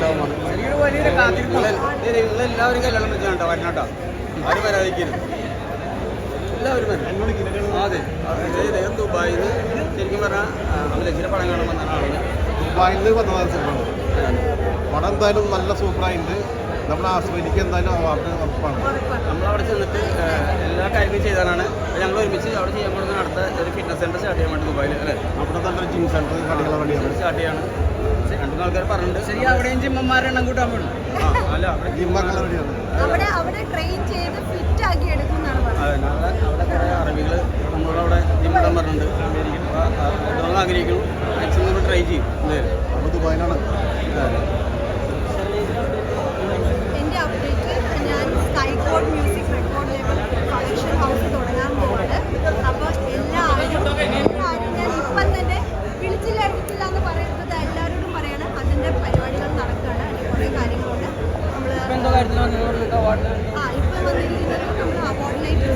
നിങ്ങൾ എല്ലാവരും കല്യാണം വെച്ചാണ്ടോ വരണോട്ടോ ആരും വരാതിരിക്കരുത്. എല്ലാവരും വരണം അതെ. അതെ ദുബായിൽ നിന്ന് ശരിക്കും പറഞ്ഞാൽ അമലച്ചിയുടെ പടം കാണാൻ വന്ന ആളാണ് ദുബായിൽ നിന്ന് സിനിമ പടം എന്തായാലും നല്ല സൂപ്പറായിട്ടുണ്ട്. നമ്മൾ ആസ്വദിക്കുക എന്തായാലും അവാർഡ് ഉറപ്പാണ്. നമ്മളവിടെ ചെന്നിട്ട് എല്ലാ കാര്യങ്ങളും ചെയ്താലാണ് ഞങ്ങൾ ഒരുമിച്ച് അവിടെ ചെയ്യാൻ പോകുന്ന അടുത്ത ഒരു ഫിറ്റ്നസ് സെന്റർ സ്റ്റാർട്ട് ചെയ്യാൻ വേണ്ടി ദുബായിൽ അല്ലേ? അവിടെ തന്നെ ജിം സെന്റർ കടികളെ വേണ്ടിയാണ് സ്റ്റാർട്ട് ചെയ്യാണ്. രണ്ടു ആൾക്കാർ പറഞ്ഞിട്ടുണ്ട്. ശരി അവിടെയും ജിമ്മന്മാരെ എണ്ണം കൂട്ടാൻ വേണം അല്ല അവിടെ ജിമ്മൊക്കെ അവിടെ അവിടെ ട്രെയിൻ ചെയ്ത് ഫിറ്റ് ആക്കി അതെ അവിടെ അവിടെ കുറേ അറബികൾ നമ്മളവിടെ ജിമ്മിടാൻ പറഞ്ഞിട്ടുണ്ട്. ആഗ്രഹിക്കുന്നു. മാക്സിമം നമ്മൾ ട്രൈ ചെയ്യും. അപ്പോൾ ദുബായിലാണ്. വരുന്ന അവാർഡ് ആ ഇപ്പോൾ വന്നിരിക്കുന്നത് നമ്മൾ അവാർഡിനായിട്ട്